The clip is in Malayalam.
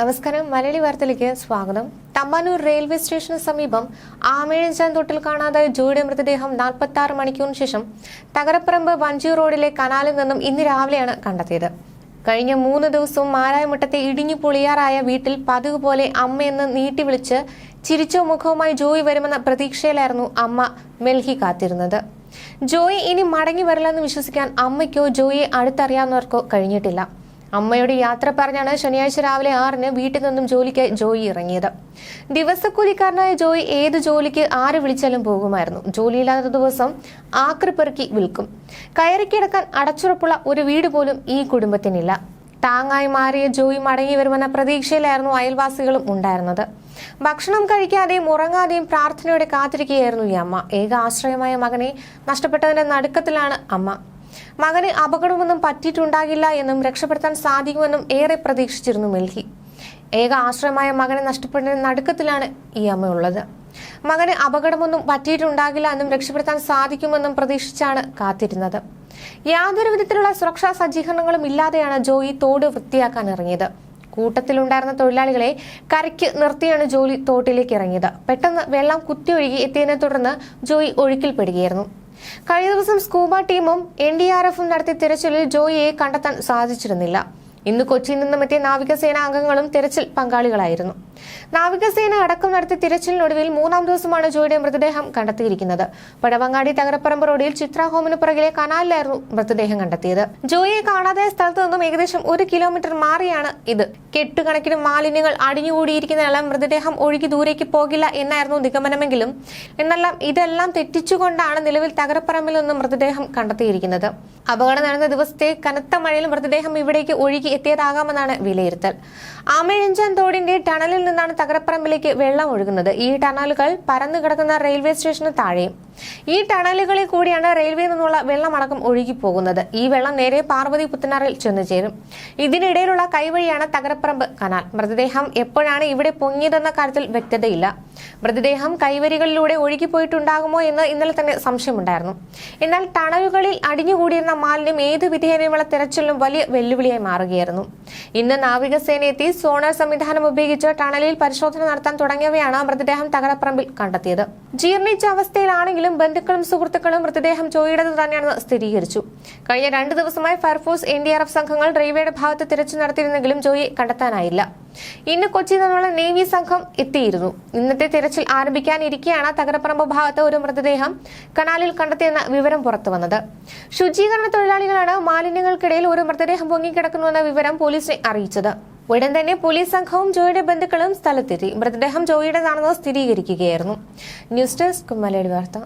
നമസ്കാരം. മലയാളി വാർത്തയിലേക്ക് സ്വാഗതം. തമ്പാനൂർ റെയിൽവേ സ്റ്റേഷന് സമീപം ആമേഴഞ്ചാൻ തൊട്ടിൽ കാണാതായ ജോയുടെ മൃതദേഹം നാൽപ്പത്തി ആറ് മണിക്കൂറിന് ശേഷം തകരപ്പറമ്പ് വഞ്ചി റോഡിലെ കനാലിൽ നിന്നും ഇന്ന് രാവിലെയാണ് കണ്ടെത്തിയത്. കഴിഞ്ഞ മൂന്ന് ദിവസവും മാരായമുട്ടത്തെ ഇടിഞ്ഞു പൊളിയാറായ വീട്ടിൽ പതിവ് പോലെ അമ്മയെന്ന് നീട്ടി വിളിച്ച് ചിരിച്ചോ മുഖവുമായി ജോയി വരുമെന്ന പ്രതീക്ഷയിലായിരുന്നു അമ്മ മെൽഹി കാത്തിരുന്നത്. ജോയി ഇനി മടങ്ങി വരില്ലെന്ന് വിശ്വസിക്കാൻ അമ്മയ്ക്കോ ജോയിയെ അടുത്തറിയാവുന്നവർക്കോ കഴിഞ്ഞിട്ടില്ല. അമ്മയോട് യാത്ര പറഞ്ഞാണ് ശനിയാഴ്ച രാവിലെ ആറിന് വീട്ടിൽ നിന്നും ജോലിക്ക് ജോയി ഇറങ്ങിയത്. ദിവസക്കൂലിക്കാരനായ ജോയി ഏത് ജോലിക്ക് ആര് വിളിച്ചാലും പോകുമായിരുന്നു. ജോലിയില്ലാത്ത ദിവസം ആക്രി പെറുക്കി വിൽക്കും. കയറി കിടക്കാൻ അടച്ചുറപ്പുള്ള ഒരു വീട് പോലും ഈ കുടുംബത്തിനില്ല. താങ്ങായി മാറിയ ജോയി മടങ്ങി വരുമെന്ന പ്രതീക്ഷയിലായിരുന്നു അയൽവാസികളും ഉണ്ടായിരുന്നത്. ഭക്ഷണം കഴിക്കാതെയും ഉറങ്ങാതെയും പ്രാർത്ഥനയോടെ കാത്തിരിക്കുകയായിരുന്നു ഈ അമ്മ. ഏക ആശ്രയമായ മകനെ നഷ്ടപ്പെട്ടതിന്റെ നടുക്കത്തിലാണ് അമ്മ. മകന് അപകടമൊന്നും പറ്റിയിട്ടുണ്ടാകില്ല എന്നും രക്ഷപ്പെടുത്താൻ സാധിക്കുമെന്നും ഏറെ പ്രതീക്ഷിച്ചിരുന്നു മെൽഹി. ഏക ആശ്രയമായ മകനെ നഷ്ടപ്പെടുന്ന നടുക്കത്തിലാണ് ഈ അമ്മയുള്ളത് മകന് അപകടമൊന്നും പറ്റിയിട്ടുണ്ടാകില്ല എന്നും രക്ഷപ്പെടുത്താൻ സാധിക്കുമെന്നും പ്രതീക്ഷിച്ചാണ് കാത്തിരുന്നത്. യാതൊരു വിധത്തിലുള്ള സുരക്ഷാ സജ്ജീകരണങ്ങളും ഇല്ലാതെയാണ് ജോയി തോട് വൃത്തിയാക്കാൻ ഇറങ്ങിയത്. കൂട്ടത്തിലുണ്ടായിരുന്ന തൊഴിലാളികളെ കരയ്ക്ക് നിർത്തിയാണ് ജോലി തോട്ടിലേക്ക് ഇറങ്ങിയത്. പെട്ടെന്ന് വെള്ളം കുത്തിയൊഴുകി എത്തിയതിനെ തുടർന്ന് ജോയി ഒഴുക്കിൽപ്പെടുകയായിരുന്നു. കഴിഞ്ഞ ദിവസം സ്കൂബ ടീമും എൻ ഡി ആർ എഫും നടത്തിയ തിരച്ചിലിൽ ജോയിയെ കണ്ടെത്താൻ സാധിച്ചിരുന്നില്ല. ഇന്ന് കൊച്ചിയിൽ നിന്നും എത്തിയ നാവികസേന അംഗങ്ങളും തിരച്ചിൽ പങ്കാളികളായിരുന്നു. നാവികസേന അടക്കം നടത്തിയ തിരച്ചിലിനൊടുവിൽ മൂന്നാം ദിവസമാണ് ജോയുടെ മൃതദേഹം കണ്ടെത്തിയിരിക്കുന്നത്. പഴവങ്ങാടി തകരപ്പറമ്പ് റോഡിൽ ചിത്ര ഹോമിന് പുറകിലെ കനാലിലായിരുന്നു മൃതദേഹം കണ്ടെത്തിയത്. ജോയിയെ കാണാതായ സ്ഥലത്തു നിന്നും ഏകദേശം ഒരു കിലോമീറ്റർ മാറിയാണ് ഇത്. കെട്ടുകണക്കിന് മാലിന്യങ്ങൾ അടിഞ്ഞുകൂടിയിരിക്കുന്നതിനെല്ലാം മൃതദേഹം ഒഴുകി ദൂരേക്ക് പോകില്ല എന്നായിരുന്നു നിഗമനമെങ്കിലും എന്നെല്ലാം ഇതെല്ലാം തെറ്റിച്ചുകൊണ്ടാണ് നിലവിൽ തകരപ്പറമ്പിൽ നിന്നും മൃതദേഹം കണ്ടെത്തിയിരിക്കുന്നത്. അപകടം നടന്ന ദിവസത്തെ കനത്ത മഴയിൽ മൃതദേഹം ഇവിടേക്ക് ഒഴുകി എത്തിയതാകാമെന്നാണ് വിലയിരുത്തൽ. ആമേഴഞ്ചാൻ തോടിന്റെ ടണലിൽ നിന്നാണ് തകരപ്പറമ്പിലേക്ക് വെള്ളം ഒഴുകുന്നത്. ഈ ടണലുകൾ പരന്നു കിടക്കുന്ന റെയിൽവേ സ്റ്റേഷന് താഴെയും ഈ ടണലുകളിൽ കൂടിയാണ് റെയിൽവേ നിന്നുള്ള വെള്ളമടക്കം ഒഴുകി പോകുന്നത് ഈ വെള്ളം നേരെ പാർവതി പുത്തനാറിൽ ചെന്നു ചേരും. ഇതിനിടയിലുള്ള കൈവഴിയാണ് തകരപ്പറമ്പ് കനാൽ. മൃതദേഹം എപ്പോഴാണ് ഇവിടെ പൊങ്ങിയതെന്ന കാര്യത്തിൽ വ്യക്തതയില്ല. മൃതദേഹം കൈവരികളിലൂടെ ഒഴുകി ഒഴുകിപ്പോയിട്ടുണ്ടാകുമോ എന്ന് ഇന്നലെ തന്നെ സംശയമുണ്ടായിരുന്നു. എന്നാൽ ടണലുകളിൽ അടിഞ്ഞുകൂടിയിരുന്ന മാലിന്യം ഏത് വിധേയനുമുള്ള തെരച്ചിലും വലിയ വെല്ലുവിളിയായി മാറുകയായിരുന്നു. ഇന്ന് നാവികസേന എത്തി സോണർ സംവിധാനം ഉപയോഗിച്ച് ടണലിൽ പരിശോധന നടത്താൻ തുടങ്ങിയവയാണ് മൃതദേഹം തകരപ്പറമ്പിൽ കണ്ടെത്തിയത്. ജീർണിച്ച അവസ്ഥയിലാണെങ്കിലും ബന്ധുക്കളും സുഹൃത്തുക്കളും മൃതദേഹം ജോയിയുടേത് തന്നെയാണെന്ന് സ്ഥിരീകരിച്ചു. കഴിഞ്ഞ രണ്ട് ദിവസമായി fire force N D R F സംഘങ്ങൾ റെയിൽവേയുടെ ഭാഗത്ത് തിരച്ചു നടത്തിയിരുന്നെങ്കിലും ജോയിയെ കണ്ടെത്താനായില്ല. ഇന്ന് കൊച്ചിയിൽ നിന്നുള്ള നേവി സംഘം എത്തിയിരുന്നു. ഇന്നത്തെ തിരച്ചിൽ ആരംഭിക്കാനിരിക്കെയാണ് തകരപ്പറമ്പ് ഭാഗത്ത് ഒരു മൃതദേഹം കനാലിൽ കണ്ടെത്തിയെന്ന വിവരം പുറത്തുവന്നത്. ശുചീകരണ തൊഴിലാളികളാണ് മാലിന്യങ്ങൾക്കിടയിൽ ഒരു മൃതദേഹം പൊങ്ങിക്കിടക്കുന്നുവെന്ന വിവരം പോലീസിനെ അറിയിച്ചത്. ഉടൻ തന്നെ പോലീസ് സംഘവും ജോയിയുടെ ബന്ധുക്കളും സ്ഥലത്തെത്തി. മൃതദേഹം ജോയിയുടെതാണെന്ന് സ്ഥിരീകരിക്കുകയായിരുന്നു. ന്യൂസ് ഡെസ്ക് മലയാളി വാർത്ത.